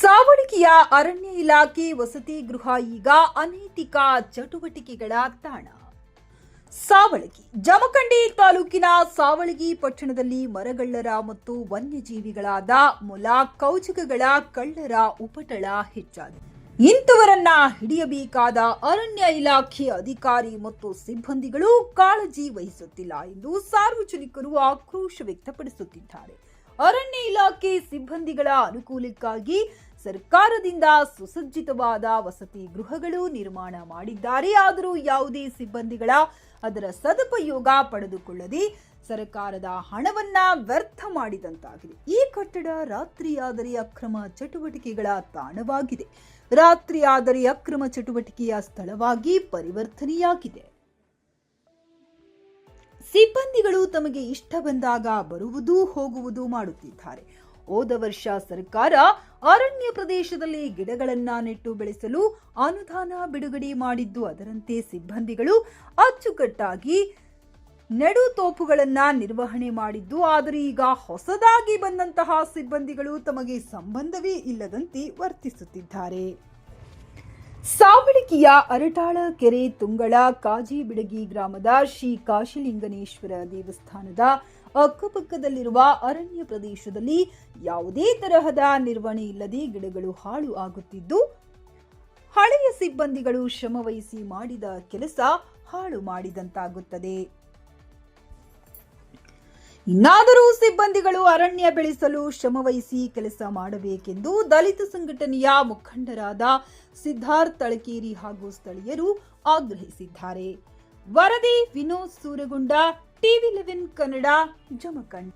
ಸಾವಳಗಿಯ ಅರಣ್ಯ ಇಲಾಖೆ ವಸತಿ ಗೃಹ ಈಗ ಅನೈತಿಕ ಚಟುವಟಿಕೆಗಳ ತಾಣ. ಸಾವಳಗಿ. ಜಮಖಂಡಿ ತಾಲೂಕಿನ ಸಾವಳಗಿ ಪಟ್ಟಣದಲ್ಲಿ ಮರಗಳ್ಳರ ಮತ್ತು ವನ್ಯಜೀವಿಗಳಾದ ಮೊಲ ಕೌಚಕಗಳ ಕಳ್ಳರ ಉಪಟಳ ಹೆಚ್ಚಾಗಿದೆ. ಇಂಥವರನ್ನ ಹಿಡಿಯಬೇಕಾದ ಅರಣ್ಯ ಇಲಾಖೆ ಅಧಿಕಾರಿ ಮತ್ತು ಸಿಬ್ಬಂದಿಗಳು ಕಾಳಜಿ ವಹಿಸುತ್ತಿಲ್ಲ ಎಂದು ಸಾರ್ವಜನಿಕರು ಆಕ್ರೋಶ ವ್ಯಕ್ತಪಡಿಸುತ್ತಿದ್ದಾರೆ. ಅರಣ್ಯ ಇಲಾಖೆ ಸಿಬ್ಬಂದಿಗಳ ಅನುಕೂಲಕ್ಕಾಗಿ ಸರ್ಕಾರದಿಂದ ಸುಸಜ್ಜಿತವಾದ ವಸತಿ ಗೃಹಗಳು ನಿರ್ಮಾಣ ಮಾಡಿದ್ದಾರೆ. ಆದರೂ ಯಾವುದೇ ಸಿಬ್ಬಂದಿಗಳ ಅದರ ಸದುಪಯೋಗ ಪಡೆದುಕೊಳ್ಳದೆ ಸರ್ಕಾರದ ಹಣವನ್ನ ವ್ಯರ್ಥ ಮಾಡಿದಂತಾಗಿದೆ. ಈ ಕಟ್ಟಡ ರಾತ್ರಿಯಾದರೆ ಅಕ್ರಮ ಚಟುವಟಿಕೆಗಳ ತಾಣವಾಗಿದೆ. ರಾತ್ರಿಯಾದರೆ ಅಕ್ರಮ ಚಟುವಟಿಕೆಯ ಸ್ಥಳವಾಗಿ ಪರಿವರ್ತನೆಯಾಗಿದೆ. ಸಿಬ್ಬಂದಿಗಳು ತಮಗೆ ಇಷ್ಟ ಬಂದಾಗ ಬರುವುದು ಹೋಗುವುದು ಮಾಡುತ್ತಿದ್ದಾರೆ. ಹೋದ ವರ್ಷ ಸರ್ಕಾರ ಅರಣ್ಯ ಪ್ರದೇಶದಲ್ಲಿ ಗಿಡಗಳನ್ನ ನೆಟ್ಟು ಬೆಳೆಸಲು ಅನುದಾನ ಬಿಡುಗಡೆ ಮಾಡಿದ್ದು ಅದರಂತೆ ಸಿಬ್ಬಂದಿಗಳು ಅಚ್ಚುಕಟ್ಟಾಗಿ ನೆಡು ತೋಪುಗಳನ್ನ ನಿರ್ವಹಣೆ ಮಾಡಿದ್ದು, ಆದರೆ ಈಗ ಹೊಸದಾಗಿ ಬಂದಂತಹ ಸಿಬ್ಬಂದಿಗಳು ತಮಗೆ ಸಂಬಂಧವೇ ಇಲ್ಲದಂತೆ ವರ್ತಿಸುತ್ತಿದ್ದಾರೆ. ಸಾವಳಗಿಯ ಅರಟಾಳ ಕೆರೆ ತುಂಗಳ ಕಾಜಿಬಿಡಗಿ ಗ್ರಾಮದ ಶ್ರೀ ಕಾಶಿಲಿಂಗನೇಶ್ವರ ದೇವಸ್ಥಾನದ ಅಕ್ಕಪಕ್ಕದಲ್ಲಿರುವ ಅರಣ್ಯ ಪ್ರದೇಶದಲ್ಲಿ ಯಾವುದೇ ತರಹದ ನಿರ್ವಹಣೆ ಇಲ್ಲದೆ ಗಿಡಗಳು ಹಾಳು ಆಗುತ್ತಿದ್ದು, ಹಳೆಯ ಸಿಬ್ಬಂದಿಗಳು ಶ್ರಮವಹಿಸಿ ಮಾಡಿದ ಕೆಲಸ ಹಾಳು ಮಾಡಿದಂತಾಗುತ್ತದೆ. ಇನ್ನಾದರೂ ಸಿಬ್ಬಂದಿಗಳು ಅರಣ್ಯ ಬೆಳೆಸಲು ಶ್ರಮವಹಿಸಿ ಕೆಲಸ ಮಾಡಬೇಕೆಂದು ದಲಿತ ಸಂಘಟನೆಯ ಮುಖಂಡರಾದ ಸಿದ್ಧಾರ್ಥ್ ತಳಕೇರಿ ಹಾಗೂ ಸ್ಥಳೀಯರು ಆಗ್ರಹಿಸಿದ್ದಾರೆ. ವರದಿ ವಿನೋದ್ ಸೂರಗುಂಡ, ಟಿವಿ ಲೆವೆನ್ ಕನ್ನಡ, ಜಮಖಂಡ್.